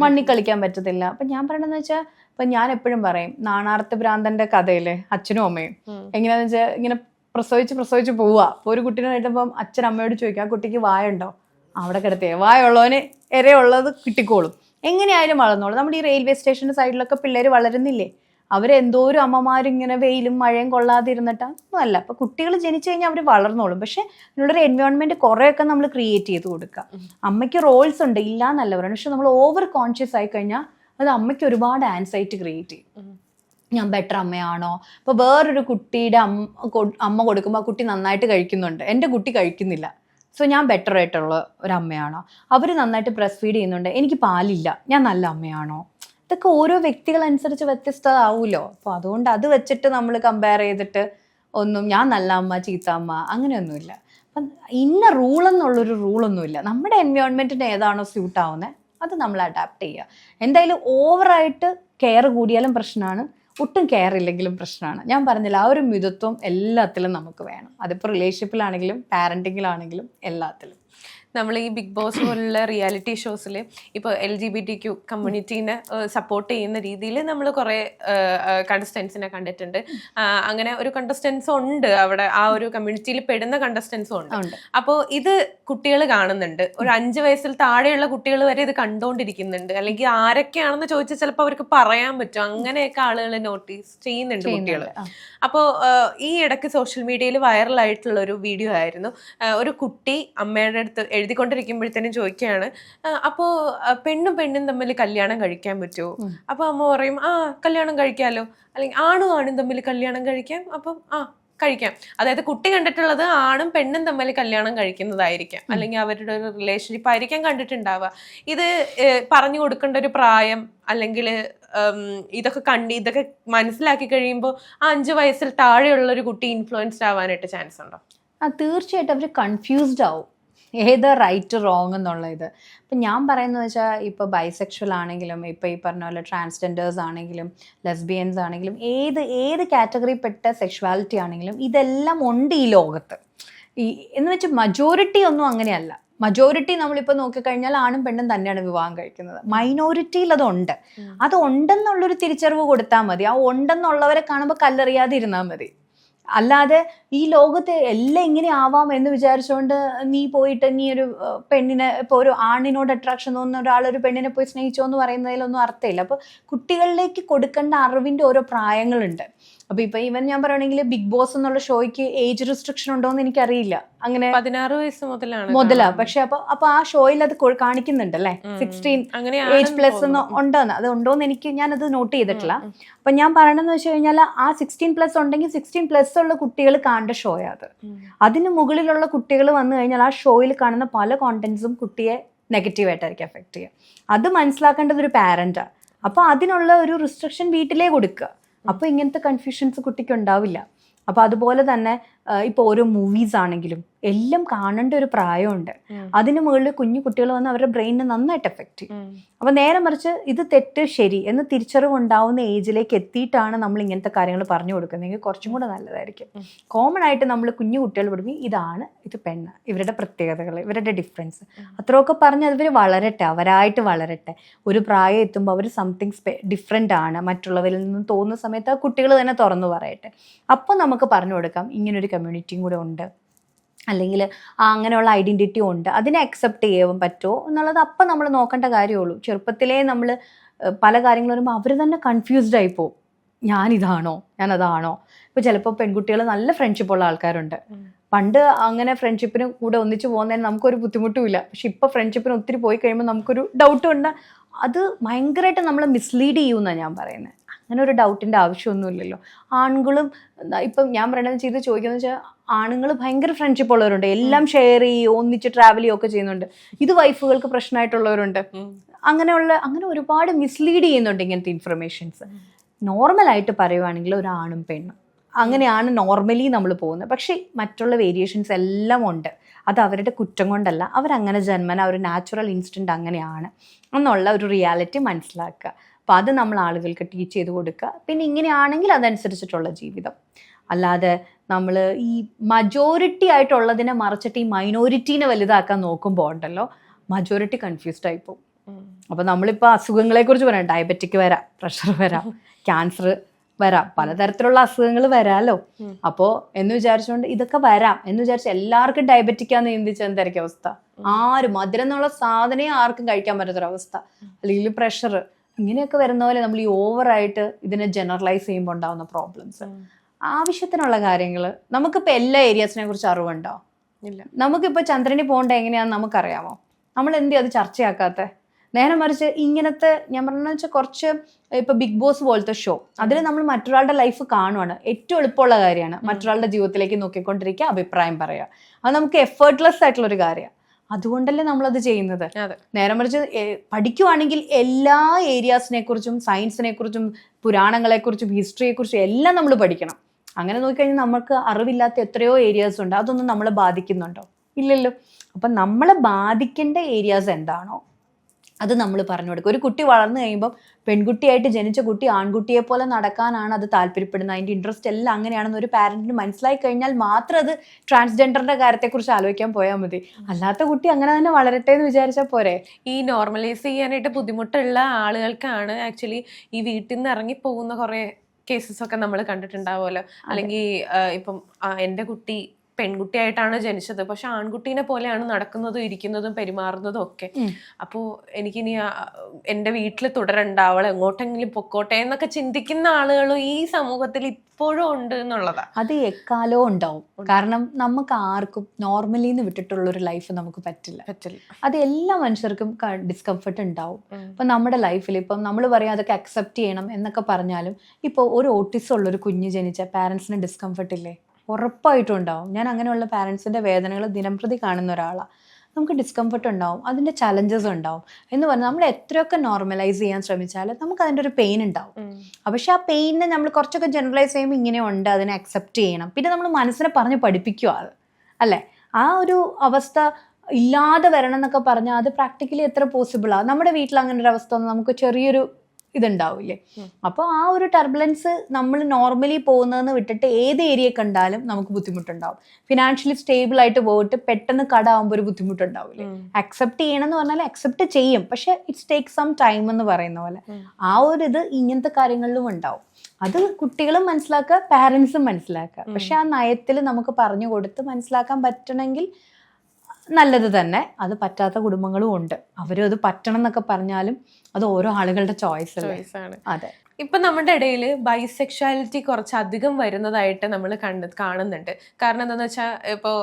മണ്ണിൽ കളിക്കാൻ
പറ്റത്തില്ല. അപ്പൊ ഞാൻ പറയണതെന്ന് വെച്ചാൽ ഇപ്പൊ ഞാൻ എപ്പോഴും പറയും നാണാർത്ഥ ഭ്രാന്തന്റെ കഥയിലെ അച്ഛനും അമ്മയും.
എങ്ങനെയാണെന്ന്
എങ്ങനെയാന്ന് വെച്ചാൽ ഇങ്ങനെ പ്രസവിച്ച് പ്രസവിച്ച് പോവുക അപ്പൊ ഒരു കുട്ടീനെ കിട്ടുമ്പം അച്ഛൻ അമ്മയോട് ചോദിക്കും ആ കുട്ടിക്ക് വായുണ്ടോ? അവിടെ കിടത്തിയേ വായുള്ളവന് ഇരയുള്ളത് കിട്ടിക്കോളും. എങ്ങനെയായാലും വളർന്നോളൂ. നമ്മുടെ ഈ റെയിൽവേ സ്റ്റേഷന്റെ സൈഡിലൊക്കെ പിള്ളേർ വളരുന്നില്ലേ? അവരെന്തോരം അമ്മമാരിങ്ങനെ വെയിലും മഴയും കൊള്ളാതിരുന്നിട്ടാ? അല്ല അപ്പൊ കുട്ടികൾ ജനിച്ചു കഴിഞ്ഞാൽ അവർ വളർന്നോളും. പക്ഷെ അതിനുള്ളൊരു എൻവയോൺമെന്റ് കുറേയൊക്കെ നമ്മൾ ക്രിയേറ്റ് ചെയ്ത് കൊടുക്കുക അമ്മയ്ക്ക് റോൾസ് ഉണ്ട്. ഇല്ല എന്നല്ല പറയുന്നത്. പക്ഷെ നമ്മൾ ഓവർ കോൺഷ്യസ് ആയി കഴിഞ്ഞാൽ അത് അമ്മയ്ക്ക് ഒരുപാട് ആൻസൈറ്റി ക്രിയേറ്റ് ചെയ്യും. ഞാൻ ബെറ്റർ അമ്മയാണോ? ഇപ്പോൾ വേറൊരു കുട്ടിയുടെ അമ്മ അമ്മ കൊടുക്കുമ്പോൾ ആ കുട്ടി നന്നായിട്ട് കഴിക്കുന്നുണ്ട്. എന്റെ കുട്ടി കഴിക്കുന്നില്ല. സോ ഞാൻ ബെറ്റർ ആയിട്ടുള്ള ഒരു അമ്മയാണോ അവർ നന്നായിട്ട് ബ്രസ്റ്റ് ഫീഡ് ചെയ്യുന്നുണ്ട്. എനിക്ക് പാലില്ല. ഞാൻ നല്ല അമ്മയാണോ? ഇതൊക്കെ ഓരോ വ്യക്തികളനുസരിച്ച് വ്യത്യസ്തമാവുമല്ലോ അപ്പോൾ അതുകൊണ്ട് അത് വെച്ചിട്ട് നമ്മൾ കമ്പയർ ചെയ്തിട്ട് ഒന്നും ഞാൻ നല്ല അമ്മ ചീത്ത അമ്മ അങ്ങനെയൊന്നുമില്ല. അപ്പം ഇന്ന റൂൾ എന്നുള്ളൊരു റൂളൊന്നുമില്ല നമ്മുടെ എൻവയോൺമെന്റിന് ഏതാണോ സ്യൂട്ട് ആവുന്നത് അത് നമ്മൾ അഡാപ്റ്റ് ചെയ്യുക. എന്തായാലും ഓവറായിട്ട് കെയർ കൂടിയാലും പ്രശ്നമാണ്. ഒട്ടും കെയർ ഇല്ലെങ്കിലും പ്രശ്നമാണ്. ഞാൻ പറഞ്ഞില്ല ആ ഒരു മിതത്വം എല്ലാത്തിലും നമുക്ക് വേണം. അതിപ്പോൾ റിലേഷൻഷിപ്പിലാണെങ്കിലും പാരന്റിങ്ങിലാണെങ്കിലും എല്ലാത്തിലും.
നമ്മൾ ഈ ബിഗ് ബോസ് പോലുള്ള റിയാലിറ്റി ഷോസിൽ ഇപ്പോൾ L G B T Q കമ്മ്യൂണിറ്റീനെ support ചെയ്യുന്ന രീതിയിൽ നമ്മൾ കുറേ കണ്ടസ്റ്റൻസിനെ കണ്ടിട്ടുണ്ട്. അങ്ങനെ ഒരു കണ്ടസ്റ്റൻസ് ഉണ്ട് അവിടെ. ആ ഒരു കമ്മ്യൂണിറ്റിയിൽ പെടുന്ന കണ്ടസ്റ്റൻസും ഉണ്ട്. അപ്പോൾ ഇത് കുട്ടികൾ കാണുന്നുണ്ട്. ഒരു അഞ്ച് വയസ്സിൽ താഴെയുള്ള കുട്ടികൾ വരെ ഇത് കണ്ടുകൊണ്ടിരിക്കുന്നുണ്ട് അല്ലെങ്കിൽ ആരൊക്കെയാണെന്ന് ചോദിച്ചാൽ ചിലപ്പോൾ അവർക്ക് പറയാൻ പറ്റും. അങ്ങനെയൊക്കെ ആളുകൾ നോട്ടീസ് ചെയ്യുന്നുണ്ട് കുട്ടികൾ അപ്പോൾ ഈ ഇടയ്ക്ക് സോഷ്യൽ മീഡിയയിൽ വൈറലായിട്ടുള്ള ഒരു വീഡിയോ ആയിരുന്നു. ഒരു കുട്ടി അമ്മയുടെ അടുത്ത് എഴുതിക്കൊണ്ടിരിക്കുമ്പോഴത്തേനും ചോദിക്കുകയാണ് അപ്പോൾ പെണ്ണും പെണ്ണും തമ്മിൽ കല്യാണം കഴിക്കാൻ പറ്റുമോ. അപ്പോൾ അമ്മ പറയും ആ കല്യാണം കഴിക്കാമല്ലോ അല്ലെങ്കിൽ ആണും ആണും തമ്മിൽ കല്യാണം കഴിക്കാം? അപ്പം ആ കഴിക്കാം. അതായത് കുട്ടി കണ്ടിട്ടുള്ളത് ആണും പെണ്ണും തമ്മിൽ കല്യാണം കഴിക്കുന്നതായിരിക്കാം. അല്ലെങ്കിൽ അവരുടെ ഒരു റിലേഷൻഷിപ്പ് ആയിരിക്കാം കണ്ടിട്ടുണ്ടാവുക. ഇത് പറഞ്ഞു കൊടുക്കേണ്ട ഒരു പ്രായം അല്ലെങ്കിൽ ഇതൊക്കെ കണ്ട് ഇതൊക്കെ മനസ്സിലാക്കി കഴിയുമ്പോൾ ആ അഞ്ച് വയസ്സിൽ താഴെയുള്ള ഒരു കുട്ടി ഇൻഫ്ലുവൻസ്ഡ് ആവാനായിട്ട് ചാൻസ് ഉണ്ടോ?
ആ തീർച്ചയായിട്ടും അവർ കൺഫ്യൂസ്ഡ് ആവും. ഏത് റൈറ്റ് റോങ് എന്നുള്ള ഇത് ഇപ്പം ഞാൻ പറയുന്നത് വെച്ചാൽ ഇപ്പോൾ ബൈസെക്ഷൽ ആണെങ്കിലും ഇപ്പോൾ ഈ പറഞ്ഞ പോലെ ട്രാൻസ്ജെൻഡേഴ്സ് ആണെങ്കിലും ലെസ്ബിയൻസ് ആണെങ്കിലും ഏത് ഏത് കാറ്റഗറിപ്പെട്ട സെക്ഷുവാലിറ്റി ആണെങ്കിലും ഇതെല്ലാം ഉണ്ട് ഈ ലോകത്ത്. ഈ എന്ന് വെച്ചാൽ മജോറിറ്റി ഒന്നും അങ്ങനെയല്ല. മജോറിറ്റി നമ്മളിപ്പോൾ നോക്കിക്കഴിഞ്ഞാൽ ആണും പെണ്ണും തന്നെയാണ് വിവാഹം കഴിക്കുന്നത്. മൈനോറിറ്റിയിൽ അതുണ്ട്. അത് ഉണ്ടെന്നുള്ളൊരു തിരിച്ചറിവ് കൊടുത്താൽ മതി. ആ ഉണ്ടെന്നുള്ളവരെ കാണുമ്പോൾ കല്ലെറിയാതെ ഇരുന്നാൽ മതി. അല്ലാതെ ഈ ലോകത്ത് എല്ലാം ഇങ്ങനെ ആവാം എന്ന് വിചാരിച്ചുകൊണ്ട് നീ പോയിട്ട് നീ ഒരു പെണ്ണിനെ ഇപ്പോൾ ഒരു ആണിനോട് അട്രാക്ഷൻ തോന്നുന്ന ഒരാൾ ഒരു പെണ്ണിനെ പോയി സ്നേഹിച്ചോ എന്ന് പറയുന്നതിലൊന്നും അർത്ഥമില്ല. അപ്പോൾ കുട്ടികളിലേക്ക് കൊടുക്കേണ്ട അറിവിന്റെ ഓരോ പ്രായങ്ങളുണ്ട്. അപ്പൊ ഇപ്പൊ ഇവൻ ഞാൻ പറയുകയാണെങ്കിൽ ബിഗ് ബോസ് എന്നുള്ള ഷോയ്ക്ക് ഏജ് റിസ്ട്രിക്ഷൻ ഉണ്ടോ എന്ന് എനിക്കറിയില്ല. അങ്ങനെ
പതിനാറ് വയസ്സ് മുതലാണ്
മുതലാ. പക്ഷെ അപ്പൊ അപ്പൊ ആ ഷോയിൽ അത് കാണിക്കുന്നുണ്ട്
അല്ലെ.
സിക്സ്റ്റീൻ ഏജ് പ്ലസ് എന്ന്. ഉണ്ടോന്ന്. അത് ഉണ്ടോന്ന് എനിക്ക് ഞാൻ അത് നോട്ട് ചെയ്തിട്ടില്ല അപ്പൊ ഞാൻ പറയണെന്ന് വെച്ച് കഴിഞ്ഞാൽ ആ സിക്സ്റ്റീൻ പ്ലസ് ഉണ്ടെങ്കിൽ സിക്സ്റ്റീൻ പ്ലസ് ഉള്ള കുട്ടികൾ കാണേണ്ട ഷോയാ അത്. അതിന് മുകളിലുള്ള കുട്ടികൾ വന്നു കഴിഞ്ഞാൽ ആ ഷോയിൽ കാണുന്ന പല കോണ്ടന്റ്സും കുട്ടിയെ നെഗറ്റീവായിട്ടായിരിക്കും എഫക്ട് ചെയ്യുക. അത് മനസ്സിലാക്കേണ്ടത് ഒരു പാരന്റാ അപ്പൊ അതിനുള്ള ഒരു റിസ്ട്രിക്ഷൻ വീട്ടിലേ കൊടുക്കുക. അപ്പൊ ഇങ്ങനത്തെ കൺഫ്യൂഷൻസ് കുട്ടിക്ക് ഉണ്ടാവില്ല. അപ്പോൾ അതുപോലെ തന്നെ ഇപ്പോൾ ഓരോ മൂവീസ് ആണെങ്കിലും എല്ലാം കാണേണ്ട ഒരു പ്രായമുണ്ട്. അതിന് മുകളിൽ കുഞ്ഞു കുട്ടികൾ വന്ന് അവരുടെ ബ്രെയിനിനെ നന്നായിട്ട് എഫക്ട് ചെയ്യും.
അപ്പോൾ
അപ്പൊ നേരെ മറിച്ച് ഇത് തെറ്റ് ശരി എന്ന് തിരിച്ചറിവ് ഉണ്ടാവുന്ന ഏജിലേക്ക് എത്തിയിട്ടാണ് നമ്മൾ ഇങ്ങനത്തെ കാര്യങ്ങൾ പറഞ്ഞു കൊടുക്കുന്നതെങ്കിൽ കുറച്ചും കൂടെ നല്ലതായിരിക്കും. കോമൺ ആയിട്ട് നമ്മൾ കുഞ്ഞു കുട്ടികൾ പഠിക്കും ഇതാണ് ഇത് പെണ്ണ് ഇവരുടെ പ്രത്യേകതകൾ ഇവരുടെ ഡിഫറൻസ് അത്രയൊക്കെ പറഞ്ഞ് അവർ വളരട്ടെ അവരായിട്ട് വളരട്ടെ. ഒരു പ്രായം എത്തുമ്പോൾ അവർ സംതിങ് ഡിഫറെന്റ് ആണ്. മറ്റുള്ളവരിൽ നിന്ന് തോന്നുന്ന സമയത്ത് ആ കുട്ടികൾ തന്നെ തുറന്നു പറയട്ടെ. അപ്പോൾ നമുക്ക് പറഞ്ഞു കൊടുക്കാം ഇങ്ങനൊരു കമ്മ്യൂണിറ്റിയും കൂടെ ഉണ്ട്. അല്ലെങ്കിൽ ആ അങ്ങനെയുള്ള ഐഡന്റിറ്റി ഉണ്ട്. അതിനെ അക്സെപ്റ്റ് ചെയ്യാൻ പറ്റുമോ എന്നുള്ളത് അപ്പം നമ്മൾ നോക്കേണ്ട കാര്യമുള്ളൂ. ചെറുപ്പത്തിലേ നമ്മൾ പല കാര്യങ്ങൾ വരുമ്പോൾ അവർ തന്നെ കൺഫ്യൂസ്ഡ് ആയിപ്പോവും ഞാനിതാണോ? ഞാനതാണോ? ഇപ്പോൾ ചിലപ്പോൾ പെൺകുട്ടികൾ നല്ല ഫ്രണ്ട്ഷിപ്പ് ഉള്ള ആൾക്കാരുണ്ട്. പണ്ട് അങ്ങനെ ഫ്രണ്ട്ഷിപ്പിന് കൂടെ ഒന്നിച്ച് പോകുന്നതിന് നമുക്കൊരു ബുദ്ധിമുട്ടുമില്ല പക്ഷെ ഇപ്പോൾ ഫ്രണ്ട്ഷിപ്പിന് ഒത്തിരി പോയി കഴിയുമ്പോൾ നമുക്കൊരു ഡൗട്ട് ഉണ്ട്. അത് ഭയങ്കരമായിട്ട് നമ്മളെ മിസ്ലീഡ് ചെയ്യുമെന്നാണ് ഞാൻ പറയുന്നത് അങ്ങനെ ഒരു ഡൗട്ടിന്റെ ആവശ്യമൊന്നുമില്ലല്ലോ. ആണുങ്ങളും ഇപ്പം ഞാൻ പറയണത് ചെയ്ത് ചോദിക്കുന്നത് വെച്ചാൽ ആണുങ്ങൾ ഭയങ്കര ഫ്രണ്ട്ഷിപ്പ് ഉള്ളവരുണ്ട്. എല്ലാം ഷെയർ ചെയ്യുകയും ഒന്നിച്ച് ട്രാവൽ ചെയ്യുകയൊക്കെ ചെയ്യുന്നുണ്ട്. ഇത് വൈഫുകൾക്ക് പ്രശ്നമായിട്ടുള്ളവരുണ്ട്. അങ്ങനെയുള്ള അങ്ങനെ ഒരുപാട് മിസ്ലീഡ് ചെയ്യുന്നുണ്ട് ഇങ്ങനത്തെ ഇൻഫർമേഷൻസ് നോർമലായിട്ട് പറയുവാണെങ്കിൽ ഒരു ആണും പെണ്ണും. അങ്ങനെയാണ് നോർമലി നമ്മൾ പോകുന്നത്. പക്ഷേ മറ്റുള്ള വേരിയേഷൻസ് എല്ലാം ഉണ്ട്. അത് അവരുടെ കുറ്റം കൊണ്ടല്ല. അവരങ്ങനെ ജന്മന ഒരു നാച്ചുറൽ ഇൻസ്റ്റന്റ് അങ്ങനെയാണ്. എന്നുള്ള ഒരു റിയാലിറ്റി മനസ്സിലാക്കുക. അപ്പോൾ അത് നമ്മൾ ആളുകൾക്ക് ടീച്ച് ചെയ്ത് കൊടുക്കുക. പിന്നെ ഇങ്ങനെയാണെങ്കിൽ അതനുസരിച്ചിട്ടുള്ള ജീവിതം. അല്ലാതെ നമ്മൾ ഈ മജോറിറ്റി ആയിട്ടുള്ളതിനെ മറിച്ചിട്ട് ഈ മൈനോറിറ്റീനെ വലുതാക്കാൻ നോക്കുമ്പോൾ ഉണ്ടല്ലോ മജോറിറ്റി കൺഫ്യൂസ്ഡ് ആയി
പോകും.
അപ്പോൾ നമ്മളിപ്പോൾ അസുഖങ്ങളെക്കുറിച്ച് പറയാം ഡയബറ്റിക് വരാം പ്രഷർ വരാം ക്യാൻസർ വരാം പലതരത്തിലുള്ള അസുഖങ്ങൾ വരാമല്ലോ. അപ്പോൾ എന്ന് വിചാരിച്ചുകൊണ്ട് ഇതൊക്കെ വരാം എന്ന് വിചാരിച്ച് എല്ലാവർക്കും ഡയബറ്റിക്കാന്ന് ചിന്തിച്ച എന്തായിരിക്കും അവസ്ഥ? ആരും മധുരം എന്നുള്ള സാധനം ആർക്കും കഴിക്കാൻ പറ്റാത്തൊരവസ്ഥ. അല്ലെങ്കിൽ പ്രഷർ ഇങ്ങനെയൊക്കെ വരുന്ന പോലെ നമ്മൾ ഈ ഓവറായിട്ട് ഇതിനെ ജനറലൈസ് ചെയ്യുമ്പോൾ ഉണ്ടാവുന്ന പ്രോബ്ലംസ്. ആവശ്യത്തിനുള്ള കാര്യങ്ങൾ നമുക്കിപ്പോൾ എല്ലാ ഏരിയാസിനെ കുറിച്ച് അറിവുണ്ടോ?
ഇല്ല.
നമുക്കിപ്പോൾ ചന്ദ്രനിൽ പോകേണ്ട എങ്ങനെയാണെന്ന് നമുക്കറിയാമോ? നമ്മൾ എന്തി അത് ചർച്ചയാക്കാത്ത? നേരെ മറിച്ച് ഇങ്ങനത്തെ ഞാൻ പറഞ്ഞ വെച്ചാൽ കുറച്ച് ഇപ്പൊ ബിഗ് ബോസ് പോലത്തെ ഷോ അതിൽ നമ്മൾ മറ്റൊരാളുടെ ലൈഫ് കാണുവാണ്. ഏറ്റവും എളുപ്പമുള്ള കാര്യമാണ്. മറ്റൊരാളുടെ ജീവിതത്തിലേക്ക് നോക്കിക്കൊണ്ടിരിക്കുക അഭിപ്രായം പറയുക. അത് നമുക്ക് എഫേർട്ട്ലെസ് ആയിട്ടുള്ള ഒരു കാര്യമാണ് അതുകൊണ്ടല്ലേ നമ്മളത് ചെയ്യുന്നത്. നേരെ മറിച്ച് പഠിക്കുവാണെങ്കിൽ എല്ലാ ഏരിയാസിനെ കുറിച്ചും സയൻസിനെ കുറിച്ചും പുരാണങ്ങളെ കുറിച്ചും ഹിസ്റ്ററിയെ കുറിച്ചും എല്ലാം നമ്മൾ പഠിക്കണം. അങ്ങനെ നോക്കിക്കഴിഞ്ഞാൽ നമുക്ക് അറിവില്ലാത്ത എത്രയോ ഏരിയാസ് ഉണ്ട്. അതൊന്നും നമ്മളെ ബാധിക്കുന്നുണ്ടോ? ഇല്ലല്ലോ. അപ്പം നമ്മളെ ബാധിക്കേണ്ട ഏരിയാസ് എന്താണോ? അത് നമ്മൾ പറഞ്ഞു കൊടുക്കും ഒരു കുട്ടി വളർന്നു കഴിയുമ്പോൾ പെൺകുട്ടിയായിട്ട് ജനിച്ച കുട്ടി ആൺകുട്ടിയെ പോലെ നടക്കാനാണ് അത് താല്പര്യപ്പെടുന്നത്. അതിന്റെ ഇൻട്രസ്റ്റ് എല്ലാം അങ്ങനെയാണെന്ന് ഒരു പാരന്റിന് മനസ്സിലായി കഴിഞ്ഞാൽ മാത്രം അത് ട്രാൻസ്ജെൻഡറിന്റെ കാര്യത്തെക്കുറിച്ച് ആലോചിക്കാൻ പോയാൽ മതി. അല്ലാത്ത കുട്ടി അങ്ങനെ തന്നെ വളരട്ടെ എന്ന് വിചാരിച്ചാൽ പോരെ.
ഈ നോർമലൈസ് ചെയ്യാനായിട്ട് ബുദ്ധിമുട്ടുള്ള ആളുകൾക്കാണ് ആക്ച്വലി ഈ വീട്ടിൽ നിന്ന് ഇറങ്ങി പോകുന്ന കുറേ കേസസ് ഒക്കെ നമ്മൾ കണ്ടിട്ടുണ്ടാവുമല്ലോ. അല്ലെങ്കിൽ ഇപ്പം എന്റെ കുട്ടി പെൺകുട്ടിയായിട്ടാണ് ജനിച്ചത്. പക്ഷെ ആൺകുട്ടീനെ പോലെയാണ് നടക്കുന്നതും ഇരിക്കുന്നതും പെരുമാറുന്നതും ഒക്കെ. അപ്പോൾ എനിക്കിനി എന്റെ വീട്ടിൽ തുടരണ്ട അവൾ എങ്ങോട്ടെങ്കിലും പൊക്കോട്ടെ എന്നൊക്കെ ചിന്തിക്കുന്ന ആളുകളും ഈ സമൂഹത്തിൽ ഇപ്പോഴും ഉണ്ട് എന്നുള്ളതാണ്
അത് എക്കാലവും ഉണ്ടാവും. കാരണം നമുക്ക് ആർക്കും നോർമലി നിന്ന് വിട്ടിട്ടുള്ള ഒരു ലൈഫ് നമുക്ക് പറ്റില്ല.
പറ്റില്ല.
അത് എല്ലാ മനുഷ്യർക്കും ഡിസ്കംഫർട്ട് ഉണ്ടാവും. ഇപ്പൊ നമ്മുടെ ലൈഫിൽ ഇപ്പം നമ്മൾ പറയാം അതൊക്കെ അക്സെപ്റ്റ് ചെയ്യണം എന്നൊക്കെ പറഞ്ഞാലും ഇപ്പോൾ ഒരു ഓട്ടിസം ഉള്ള ഒരു കുഞ്ഞ് ജനിച്ച പാരൻസിന് ഡിസ്കംഫർട്ട് ഇല്ലേ? ഉറപ്പായിട്ടും ഉണ്ടാവും ഞാൻ അങ്ങനെയുള്ള പാരൻസിന്റെ വേദനകൾ ദിനംപ്രതി കാണുന്ന ഒരാളാണ് നമുക്ക് ഡിസ്കംഫർട്ട് ഉണ്ടാവും അതിന്റെ ചലഞ്ചസ് ഉണ്ടാവും. എന്ന് പറഞ്ഞാൽ നമ്മൾ എത്രയൊക്കെ നോർമലൈസ് ചെയ്യാൻ ശ്രമിച്ചാലും നമുക്ക് അതിന്റെ ഒരു പെയിൻ ഉണ്ടാവും. പക്ഷെ ആ പെയിനെ നമ്മൾ കുറച്ചൊക്കെ ജനറലൈസ് ചെയ്യുമ്പോൾ ഇങ്ങനെ ഉണ്ട് അതിനെ അക്സെപ്റ്റ് ചെയ്യണം. പിന്നെ നമ്മൾ മനസ്സിനെ പറഞ്ഞ് പഠിപ്പിക്കുക അത് അല്ലേ? ആ ഒരു അവസ്ഥ ഇല്ലാതെ വരണം എന്നൊക്കെ പറഞ്ഞാൽ അത് പ്രാക്ടിക്കലി എത്ര പോസിബിളാണ് നമ്മുടെ വീട്ടിൽ അങ്ങനെ ഒരു അവസ്ഥ നമുക്ക് ചെറിയൊരു ഇതുണ്ടാവില്ലേ? അപ്പോൾ ആ ഒരു ടർബുലൻസ് നമ്മൾ നോർമലി പോകുന്നതെന്ന് വിട്ടിട്ട് ഏത് ഏരിയ കണ്ടാലും നമുക്ക് ബുദ്ധിമുട്ടുണ്ടാവും. ഫിനാൻഷ്യലി സ്റ്റേബിൾ ആയിട്ട് പോയിട്ട് പെട്ടെന്ന് കട ആകുമ്പോൾ ഒരു ബുദ്ധിമുട്ടുണ്ടാവില്ലേ. അക്സെപ്റ്റ് ചെയ്യണം എന്ന് പറഞ്ഞാൽ അക്സെപ്റ്റ് ചെയ്യും. പക്ഷെ ഇറ്റ്സ് ടേക്ക് സം ടൈം എന്ന് പറയുന്ന പോലെ ആ ഒരു ഇത് ഇങ്ങനത്തെ കാര്യങ്ങളിലും ഉണ്ടാവും. അത് കുട്ടികളും മനസ്സിലാക്കുക പാരൻസും മനസ്സിലാക്കുക. പക്ഷെ ആ നയത്തിൽ നമുക്ക് പറഞ്ഞു കൊടുത്ത് മനസ്സിലാക്കാൻ പറ്റണമെങ്കിൽ നല്ലത് തന്നെ. അത് പറ്റാത്ത കുടുംബങ്ങളും ഉണ്ട്. അവരും അത് പറ്റണം എന്നൊക്കെ പറഞ്ഞാലും അത് ഓരോ ആളുകളുടെ ചോയ്സ്
ആണ്.
അതെ.
ഇപ്പൊ നമ്മുടെ ഇടയിൽ ബൈസെക്ഷാലിറ്റി കുറച്ച് അധികം വരുന്നതായിട്ട് നമ്മൾ കണ്ട് കാണുന്നുണ്ട്. കാരണം എന്താണെന്ന് വെച്ചാൽ ഇപ്പോൾ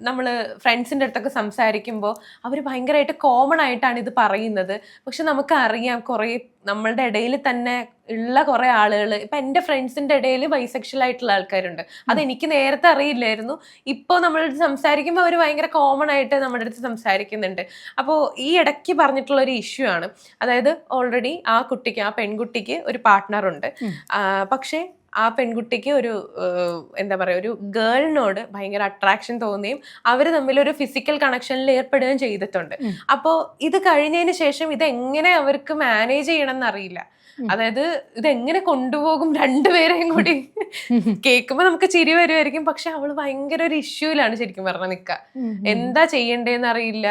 നമ്മൾ ഫ്രണ്ട്സിന്റെ അടുത്തൊക്കെ സംസാരിക്കുമ്പോൾ അവർ ഭയങ്കരമായിട്ട് കോമൺ ആയിട്ടാണ് ഇത് പറയുന്നത്. പക്ഷെ നമുക്കറിയാം കുറേ നമ്മളുടെ ഇടയിൽ തന്നെ ഉള്ള കുറേ ആളുകൾ ഇപ്പം എന്റെ ഫ്രണ്ട്സിന്റെ ഇടയിൽ ബൈസെക്ഷൽ ആയിട്ടുള്ള ആൾക്കാരുണ്ട്. അത് എനിക്ക് നേരത്തെ അറിയില്ലായിരുന്നു. ഇപ്പോൾ നമ്മൾ സംസാരിക്കുമ്പോൾ അവർ ഭയങ്കര കോമൺ ആയിട്ട് നമ്മുടെ അടുത്ത് സംസാരിക്കുന്നുണ്ട്. അപ്പോൾ ഈ ഇടയ്ക്ക് പറഞ്ഞിട്ടുള്ള ഒരു ഇഷ്യൂ ആണ്. അതായത് ഓൾറെഡി ആ കുട്ടിക്ക് ആ പെൺകുട്ടിക്ക് ഒരു പാർട്ട്ണർ ഉണ്ട്. പക്ഷേ ആ പെൺകുട്ടിക്ക് ഒരു എന്താ പറയുക ഒരു ഗേളിനോട് ഭയങ്കര അട്രാക്ഷൻ തോന്നുകയും അവർ തമ്മിൽ ഒരു ഫിസിക്കൽ കണക്ഷനിൽ ഏർപ്പെടുകയും ചെയ്തിട്ടുണ്ട്. അപ്പോൾ ഇത് കഴിഞ്ഞതിന് ശേഷം ഇത് എങ്ങനെ അവർക്ക് മാനേജ് ചെയ്യണം എന്നറിയില്ല. അതായത് ഇത് എങ്ങനെ കൊണ്ടുപോകും രണ്ടുപേരെയും കൂടി കേൾക്കുമ്പോൾ നമുക്ക് ചിരി വരുമായിരിക്കും പക്ഷെ അവൾ ഭയങ്കര ഒരു ഇഷ്യൂലാണ് ശരിക്കും പറഞ്ഞ നിക്ക. എന്താ ചെയ്യണ്ടേന്ന് അറിയില്ല.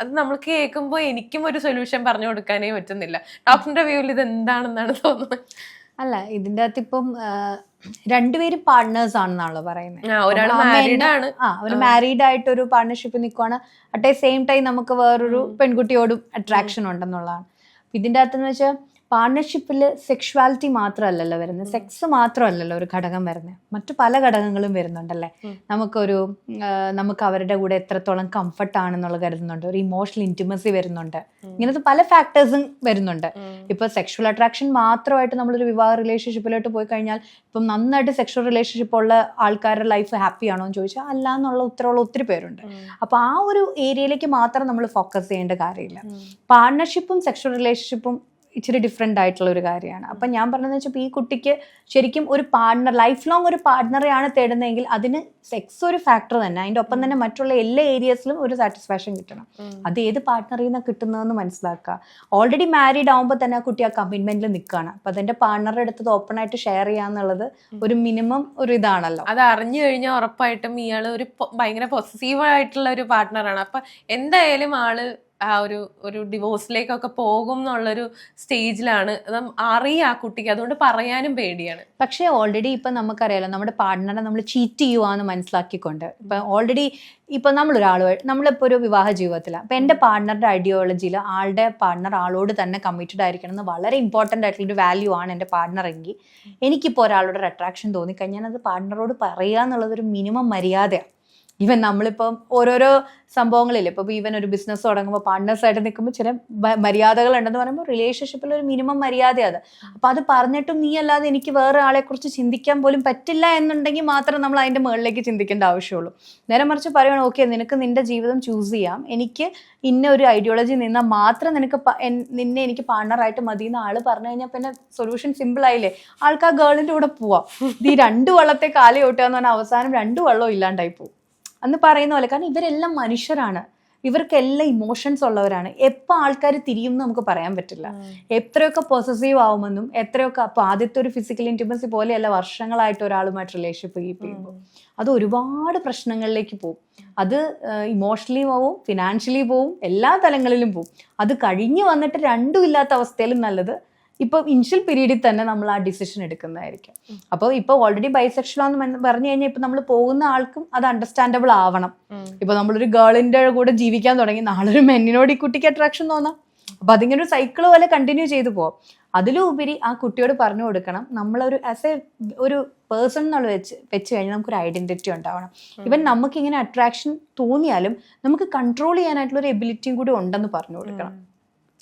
അത് നമ്മൾ കേൾക്കുമ്പോൾ എനിക്കും ഒരു സൊല്യൂഷൻ പറഞ്ഞു കൊടുക്കാനേ പറ്റുന്നില്ല. ഡോക്ടറിന്റെ വ്യൂവിൽ ഇത് എന്താണെന്നാണ് തോന്നുന്നത്
അല്ല ഇതിന്റെ അകത്ത് ഇപ്പം രണ്ടുപേരും പാർട്ട്നേഴ്സ് ആണെന്നാണല്ലോ പറയുന്നത്
ആ,
ഒരു മാരീഡ് ആയിട്ട് ഒരു പാർട്ണർഷിപ്പ് നിൽക്കുവാണ് അറ്റ് സെയിം ടൈം നമുക്ക് വേറൊരു പെൺകുട്ടിയോടും അട്രാക്ഷൻ ഉണ്ടെന്നുള്ളതാണ്. ഇതിന്റെ അകത്ത് വെച്ചാൽ പാർട്ണർഷിപ്പിൽ സെക്ഷുവാലിറ്റി മാത്രമല്ലല്ലോ വരുന്നത്. സെക്സ് മാത്രമല്ലല്ലോ ഒരു ഘടകം വരുന്നത്. മറ്റു പല ഘടകങ്ങളും വരുന്നുണ്ടല്ലേ? നമുക്കൊരു നമുക്ക് അവരുടെ കൂടെ എത്രത്തോളം കംഫർട്ട് ആണെന്നുള്ള കരുതുന്നുണ്ട്. ഒരു ഇമോഷണൽ ഇന്റിമസി വരുന്നുണ്ട്. ഇങ്ങനത്തെ പല ഫാക്ടേഴ്സും വരുന്നുണ്ട്. ഇപ്പൊ സെക്ഷൽ അട്രാക്ഷൻ മാത്രമായിട്ട് നമ്മളൊരു വിവാഹ റിലേഷൻഷിപ്പിലോട്ട് പോയി കഴിഞ്ഞാൽ ഇപ്പം നന്നായിട്ട് സെക്ഷൽ റിലേഷൻഷിപ്പ് ഉള്ള ആൾക്കാരുടെ ലൈഫ് ഹാപ്പി ആണോ എന്ന് ചോദിച്ചാൽ അല്ല എന്നുള്ള ഉത്തരവുള്ള ഒത്തിരി പേരുണ്ട്. അപ്പൊ ആ ഒരു ഏരിയയിലേക്ക് മാത്രം നമ്മൾ ഫോക്കസ് ചെയ്യേണ്ട കാര്യമില്ല. പാർട്ണർഷിപ്പും സെക്ഷൽ റിലേഷൻഷിപ്പും ഇച്ചിരി ഡിഫറെന്റ് ആയിട്ടുള്ള ഒരു കാര്യമാണ്. അപ്പം ഞാൻ പറഞ്ഞതെന്ന് വെച്ചാൽ ഈ കുട്ടിക്ക് ശരിക്കും ഒരു പാർട്ണർ ലൈഫ് ലോങ് ഒരു പാർട്ണറെയാണ് തേടുന്നതെങ്കിൽ അതിന് സെക്സ് ഒരു ഫാക്ടർ തന്നെ. അതിന്റെ ഒപ്പം തന്നെ മറ്റുള്ള എല്ലാ ഏരിയസിലും ഒരു സാറ്റിസ്ഫാക്ഷൻ കിട്ടണം. അത് ഏത് പാർട്ണറിൽ നിന്നാണ് കിട്ടുന്നതെന്ന് മനസ്സിലാക്കുക. ഓൾറെഡി മാരീഡ് ആകുമ്പോൾ തന്നെ ആ കുട്ടി ആ കമ്മിറ്റ്മെന്റിൽ നിൽക്കുകയാണ് അപ്പം അതിന്റെ പാർട്ണറുടെ അടുത്തത് ഓപ്പൺ ആയിട്ട് ഷെയർ ചെയ്യാന്നുള്ളത് ഒരു മിനിമം ഒരു ഇതാണല്ലോ.
അത് അറിഞ്ഞു കഴിഞ്ഞാൽ ഉറപ്പായിട്ടും ഇയാൾ ഒരു ഭയങ്കര പൊസസീവ് ആയിട്ടുള്ള ഒരു പാർട്ട്ണറാണ് അപ്പം എന്തായാലും ആൾ ആ ഒരു ഒരു ഡിവോഴ്സിലേക്കൊക്കെ പോകും എന്നുള്ളൊരു സ്റ്റേജിലാണ് അറിയാം ആ കുട്ടിക്ക്. അതുകൊണ്ട് പറയാനും പേടിയാണ്.
പക്ഷേ ഓൾറെഡി ഇപ്പം നമുക്കറിയാലോ നമ്മുടെ പാർട്ട്ണറെ നമ്മൾ ചീറ്റ് ചെയ്യുവാന്ന് മനസ്സിലാക്കിക്കൊണ്ട്. ഇപ്പം ഓൾറെഡി ഇപ്പം നമ്മളൊരാൾ നമ്മളിപ്പോൾ ഒരു വിവാഹ ജീവിതത്തിലാണ് അപ്പം എന്റെ പാർട്ട്ണറുടെ ഐഡിയോളജിയിൽ ആളുടെ പാർട്ണർ ആളോട് തന്നെ കമ്മിറ്റഡ് ആയിരിക്കണം എന്ന് വളരെ ഇമ്പോർട്ടന്റ് ആയിട്ടുള്ളൊരു വാല്യൂ ആണ് എന്റെ പാർട്ട്ണർ എങ്കിൽ എനിക്കിപ്പോൾ ഒരാളോട് ഒരു അട്രാക്ഷൻ തോന്നിക്കഴിഞ്ഞാൽ അത് പാർട്ട്ണറോട് പറയുക എന്നുള്ളതൊരു മിനിമം മര്യാദയാണ് ഈവൻ നമ്മളിപ്പം ഓരോരോ സംഭവങ്ങളില്ല? ഇപ്പം ഈവൻ ഒരു ബിസിനസ് തുടങ്ങുമ്പോൾ പാർട്ട്നേഴ്സായിട്ട് നിൽക്കുമ്പോൾ ചില മര്യാദകൾ ഉണ്ടെന്ന് പറയുമ്പോൾ റിലേഷൻഷിപ്പിൽ ഒരു മിനിമം മര്യാദയാണ്. അപ്പം അത് പറഞ്ഞിട്ടും നീ അല്ലാതെ എനിക്ക് വേറെ ആളെക്കുറിച്ച് ചിന്തിക്കാൻ പോലും പറ്റില്ല എന്നുണ്ടെങ്കിൽ മാത്രം നമ്മൾ അതിന്റെ മുകളിലേക്ക് ചിന്തിക്കേണ്ട ആവശ്യമുള്ളൂ. നേരെ മറിച്ച് പറയുകയാണ് ഓക്കെ നിനക്ക് നിന്റെ ജീവിതം ചൂസ് ചെയ്യാം. എനിക്ക് ഇന്ന ഒരു ഐഡിയോളജി നിന്നാൽ മാത്രം നിനക്ക് നിന്നെ എനിക്ക് പാർട്ണറായിട്ട് മതി എന്ന് ആൾ പറഞ്ഞു കഴിഞ്ഞാൽ പിന്നെ സൊല്യൂഷൻ സിമ്പിൾ ആയില്ലേ? ആൾക്ക് ആ ഗേളിന്റെ കൂടെ പോവാം. ഈ രണ്ട് വള്ളത്തെ കാലി ഓട്ടുക എന്ന് പറഞ്ഞാൽ അവസാനം രണ്ട് വള്ളവും ഇല്ലാണ്ടായി പോകും അന്ന് പറയുന്ന പോലെ കാരണം ഇവരെല്ലാം മനുഷ്യരാണ്. ഇവർക്കെല്ലാം ഇമോഷൻസ് ഉള്ളവരാണ്. എപ്പോൾ ആൾക്കാർ തിരിയും എന്ന് നമുക്ക് പറയാൻ പറ്റില്ല. എത്രയൊക്കെ പൊസസീവ് ആവുമെന്നും എത്രയൊക്കെ അപ്പോൾ ആദ്യത്തെ ഒരു ഫിസിക്കൽ ഇന്റിമസി പോലെയല്ല വർഷങ്ങളായിട്ട് ഒരാളുമായിട്ട് റിലേഷൻഷിപ്പ് കീപ്പ് ചെയ്യുമ്പോൾ അത് ഒരുപാട് പ്രശ്നങ്ങളിലേക്ക് പോകും അത് ഇമോഷണലി പോവും ഫിനാൻഷ്യലി പോവും എല്ലാ തലങ്ങളിലും പോവും. അത് കഴിഞ്ഞ് വന്നിട്ട് രണ്ടും ഇല്ലാത്ത അവസ്ഥയിലും നല്ലത് ഇപ്പോൾ ഇനിഷ്യൽ പീരീഡിൽ തന്നെ നമ്മൾ ആ ഡിസിഷൻ എടുക്കുന്നതായിരിക്കും. അപ്പോൾ ഇപ്പോൾ ഓൾറെഡി ബൈസെക്ഷൽ എന്ന് പറഞ്ഞു കഴിഞ്ഞാൽ ഇപ്പം നമ്മൾ പോകുന്ന ആൾക്കും അത് അണ്ടർസ്റ്റാൻഡബിൾ ആവണം. ഇപ്പൊ നമ്മളൊരു ഗേളിന്റെ കൂടെ ജീവിക്കാൻ തുടങ്ങി നാളൊരു ഒരു മെന്നിനോട് ഈ കുട്ടിക്ക് അട്രാക്ഷൻ തോന്നാം. അപ്പൊ അതിങ്ങനെ ഒരു സൈക്കിൾ പോലെ കണ്ടിന്യൂ ചെയ്തു പോവാം. അതിലുപരി ആ കുട്ടിയോട് പറഞ്ഞു കൊടുക്കണം നമ്മളൊരു ആസ് എ ഒരു പേഴ്സൺ എന്നുള്ള വെച്ച് വെച്ച് കഴിഞ്ഞാൽ നമുക്കൊരു ഐഡന്റിറ്റി ഉണ്ടാവണം. ഇവൻ നമുക്ക് ഇങ്ങനെ അട്രാക്ഷൻ തോന്നിയാലും നമുക്ക് കൺട്രോൾ ചെയ്യാനായിട്ടുള്ള ഒരു എബിലിറ്റിയും കൂടി ഉണ്ടെന്ന് പറഞ്ഞു കൊടുക്കണം.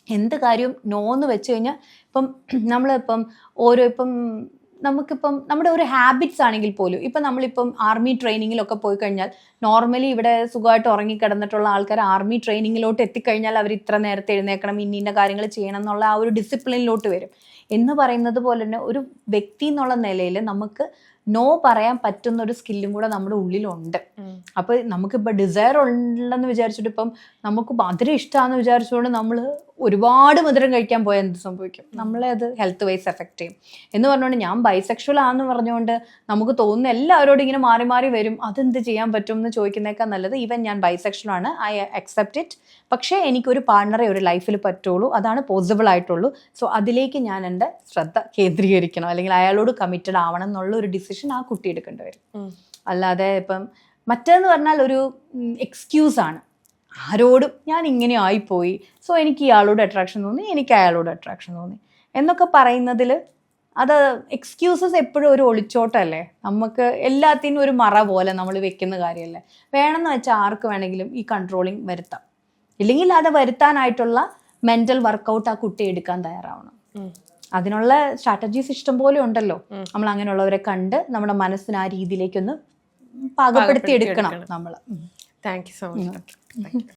എന്ത് കാര്യവും നോ എന്ന് വെച്ച് കഴിഞ്ഞാൽ ഇപ്പം നമ്മളിപ്പം ഓരോ ഇപ്പം നമുക്കിപ്പം നമ്മുടെ ഒരു ഹാബിറ്റ്സ് ആണെങ്കിൽ പോലും ഇപ്പം നമ്മളിപ്പം ആർമി ട്രെയിനിങ്ങിലൊക്കെ പോയി കഴിഞ്ഞാൽ നോർമലി ഇവിടെ സുഖമായിട്ട് ഉറങ്ങിക്കിടന്നിട്ടുള്ള ആൾക്കാർ ആർമി ട്രെയിനിങ്ങിലോട്ട് എത്തിക്കഴിഞ്ഞാൽ അവർ ഇത്ര നേരത്തെ എഴുന്നേക്കണം ഇന്ന ഇന്ന കാര്യങ്ങൾ ചെയ്യണം എന്നുള്ള ആ ഒരു ഡിസിപ്ലിനിലോട്ട് വരും. എന്ന് പറയുന്നത് പോലെ തന്നെ ഒരു വ്യക്തി എന്നുള്ള നിലയിൽ നമുക്ക് നോ പറയാൻ പറ്റുന്ന ഒരു സ്കില്ലും കൂടെ നമ്മുടെ ഉള്ളിലുണ്ട്. അപ്പോൾ നമുക്കിപ്പോൾ ഡിസയർ ഉണ്ടെന്ന് വിചാരിച്ചിട്ട് ഇപ്പം നമുക്ക് മധുരം ഇഷ്ടമാണെന്ന് വിചാരിച്ചുകൊണ്ട് നമ്മൾ ഒരുപാട് മധുരം കഴിക്കാൻ പോയാൽ എന്ത് സംഭവിക്കും? നമ്മളെ അത് ഹെൽത്ത് വൈസ് എഫക്റ്റ് ചെയ്യും. എന്ന് പറഞ്ഞുകൊണ്ട് ഞാൻ ബൈസെക്ഷൽ ആണെന്ന് പറഞ്ഞുകൊണ്ട് നമുക്ക് തോന്നുന്ന എല്ലാവരോടും ഇങ്ങനെ മാറി മാറി വരും. അതെന്ത് ചെയ്യാൻ പറ്റും എന്ന് ചോദിക്കുന്നേക്കാൾ നല്ലത്. ഈവൻ ഞാൻ ബൈസെക്ഷൽ ആണ്. ഐ അക്സെപ്റ്റ് ഇറ്റ് പക്ഷേ എനിക്കൊരു പാർട്ണറെ ഒരു ലൈഫിൽ പറ്റുള്ളൂ. അതാണ് പോസിബിൾ ആയിട്ടുള്ളൂ. സോ അതിലേക്ക് ഞാൻ എന്റെ ശ്രദ്ധ കേന്ദ്രീകരിക്കണം. അല്ലെങ്കിൽ അയാളോട് കമ്മിറ്റഡ് ആവണം എന്നുള്ള ഒരു ഡിസിഷൻ ആ കുട്ടി എടുക്കേണ്ടി വരും. അല്ലാതെ ഇപ്പം മറ്റേന്ന് പറഞ്ഞാൽ ഒരു എക്സ്ക്യൂസ് ആണ്. ആരോടും ഞാൻ ഇങ്ങനെ ആയിപ്പോയി. സോ എനിക്ക് ഇയാളോട് അട്രാക്ഷൻ തോന്നി എനിക്ക് അയാളോട് അട്രാക്ഷൻ തോന്നി. എന്നൊക്കെ പറയുന്നതിൽ അത് എക്സ്ക്യൂസസ് എപ്പോഴും ഒരു ഒളിച്ചോട്ടല്ലേ? നമുക്ക് എല്ലാത്തിനും ഒരു മറ പോലെ നമ്മൾ വെക്കുന്ന കാര്യമല്ലേ വേണമെന്ന് വെച്ചാൽ ആർക്ക് വേണമെങ്കിലും ഈ കൺട്രോളിങ് വരുത്താം. ഇല്ലെങ്കിൽ അത് വരുത്താനായിട്ടുള്ള മെന്റൽ വർക്കൗട്ട് ആ കുട്ടി എടുക്കാൻ തയ്യാറാവണം. അതിനുള്ള സ്ട്രാറ്റജീസ് ഇഷ്ടം പോലെ ഉണ്ടല്ലോ. നമ്മൾ അങ്ങനെയുള്ളവരെ കണ്ട് നമ്മുടെ മനസ്സിന് ആ രീതിയിലേക്കൊന്ന് പാകപ്പെടുത്തി എടുക്കണം
എടുക്കണം.
നമ്മൾ
താങ്ക് യു സോ മച്ച് 嗯